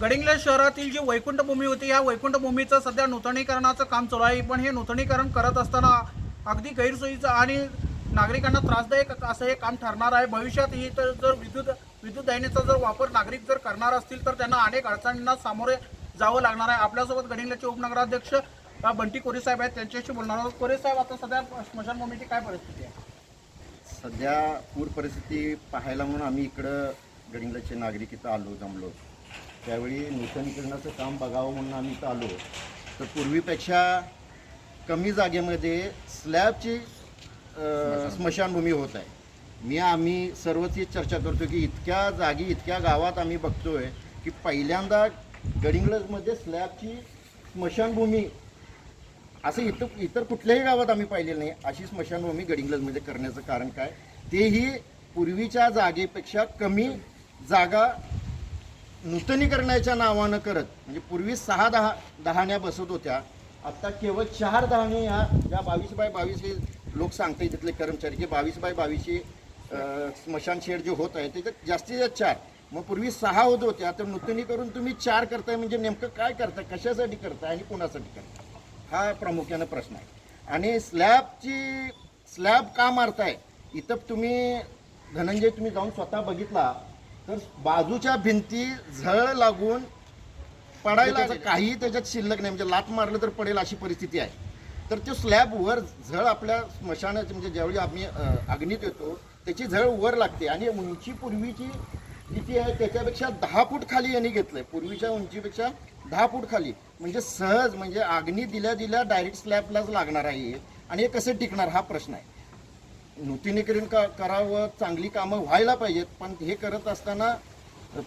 गडिंग्लज शहरातील जी वैकुंठभूमी होती या वैकुंठभूमीचं सध्या नूतनीकरणाचं काम चालू आहे. पण हे नूतनीकरण करत असताना अगदी गैरसोयीचं आणि नागरिकांना त्रासदायक असं हे काम ठरणार आहे. भविष्यात ही तर जर विद्युत विद्युत दाहिनीचा जर वापर नागरिक जर करणार असतील तर त्यांना अनेक अडचणींना सामोरे जावं लागणार आहे. आपल्यासोबत गडिंग्लजचे उपनगराध्यक्ष बंटी कोरे साहेब आहेत. त्यांच्याशी बोलणार आहोत. कोरे साहेब आता सध्या स्मशानभूमीची काय परिस्थिती आहे? सध्या पूर परिस्थिती पाहायला म्हणून आम्ही इकडं गडिंगलजचे नागरिक इथं आलो जमलो. त्यावेळी नूतनीकरणाचं काम बघावं म्हणून आम्ही इथं आलो. तर पूर्वीपेक्षा कमी जागेमध्ये स्लॅबची अ, स्मशानभूमी. होत आहे. मी आम्ही सर्वच ही चर्चा करतो की इतक्या जागी इतक्या गावात आम्ही बघतोय की पहिल्यांदा गडिंगलजमध्ये स्लॅबची स्मशानभूमी असं इतर इतर कुठल्याही गावात आम्ही पाहिलेलं नाही. अशी स्मशानभूमी गडिंग्लजमध्ये करण्याचं कारण काय? तेही पूर्वीच्या जागेपेक्षा कमी जागा नूतनीकरणाच्या नावानं करत म्हणजे पूर्वी सहा दहा दहाण्या बसत होत्या आत्ता केवळ चार दहाणे ह्या ज्या बावीस बाय बावीस हे लोक सांगतात तिथले कर्मचारी की बावीस बाय बावीसशे स्मशान शेड जे होत आहे त्याच्यात जास्तीत जास्त चार. मग पूर्वी सहा होत होत्या तर करून तुम्ही चार करताय म्हणजे नेमकं काय करताय कशासाठी करताय आणि कोणासाठी करताय? हा प्रामुख्यानं प्रश्न आहे. आणि स्लॅबची स्लॅब का मारताय? इथं तुम्ही धनंजय तुम्ही जाऊन स्वतः बघितला तर बाजूच्या भिंती झळ लागून पडायला त्याचं काहीही त्याच्यात शिल्लक नाही म्हणजे लात मारलं तर पडेल अशी परिस्थिती आहे. तर तो स्लॅब वर झळ आपल्या स्मशानाची म्हणजे ज्यावेळी आम्ही अग्नीत येतो त्याची झळ वर लागते. आणि उंची पूर्वीची किती आहे त्याच्यापेक्षा दहा फूट खाली यांनी घेतलंय. पूर्वीच्या उंचीपेक्षा दहा फूट खाली. म्हणजे सहज म्हणजे अग्नी दिल्या दिल्या डायरेक्ट स्लॅबलाच लागणार आहे. आणि हे कसं टिकणार हा प्रश्न आहे. नूतनीकरण का करावं चांगली कामं व्हायला पाहिजेत पण हे करत असताना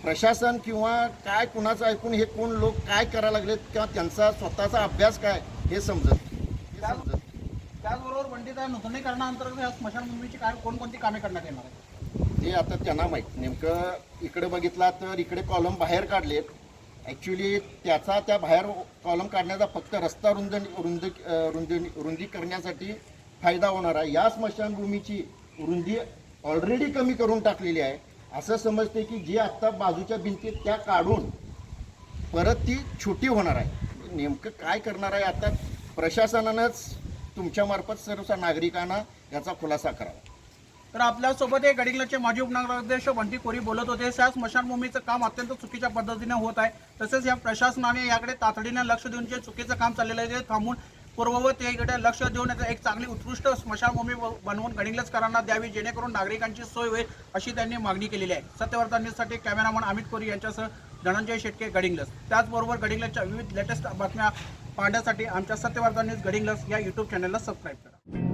प्रशासन किंवा काय कुणाचं ऐकून हे कोण लोक काय करायला लागलेत किंवा त्यांचा स्वतःचा अभ्यास काय हे समजत हे समजत त्याचबरोबर बंटीत नूतनीकरणाअंतर्गत या स्मशानभूमीची काय कोणकोणती कामे करण्यात येणार आहेत? ते आता त्यांना माहीत. नेमकं इकडे बघितला तर इकडे कॉलम बाहेर काढलेत. ॲक्च्युली त्याचा त्या बाहेर कॉलम काढण्याचा फक्त रस्ता रुंद रुंद रुंदी रुंदी करण्यासाठी फायदा होणार आहे. या स्मशानभूमीची रुंदी ऑलरेडी कमी करून टाकलेली आहे. असं समजते की जी आत्ता बाजूच्या भिंती त्या काढून परत ती छोटी होणार आहे. नेमकं काय करणार आहे आता? प्रशासनानंच तुमच्यामार्फत सर्व नागरिकांना याचा खुलासा करावा. तर आपल्यासोबत हे गडिंगलजचे माजी उपनगराध्यक्ष बंटी कोरी बोलत होते. त्या स्मशानभूमीचं काम अत्यंत चुकीच्या पद्धतीने होत आहे. तसेच या प्रशासनाने याकडे तातडीने लक्ष देऊन जे चुकीचं काम चाललेलं आहे ते थांबून पूर्ववत याकडे लक्ष देऊन एक चांगली उत्कृष्ट स्मशानभूमी बनवून गडिंगलजकरांना द्यावी जेणेकरून नागरिकांची सोय होईल अशी त्यांनी मागणी केलेली आहे. सत्यवर्तन कॅमेरामन अमित कोरी यांच्यासह धनंजय शेटके गडिंगलज त्याचबरोबर गडिंगलजच्या विविध लेटेस्ट बातम्या पाहण्यासाठी आमच्या सत्यवर्धन न्यूज गडिंगलज या यूट्यूब चॅनलला सबस्क्राईब करा.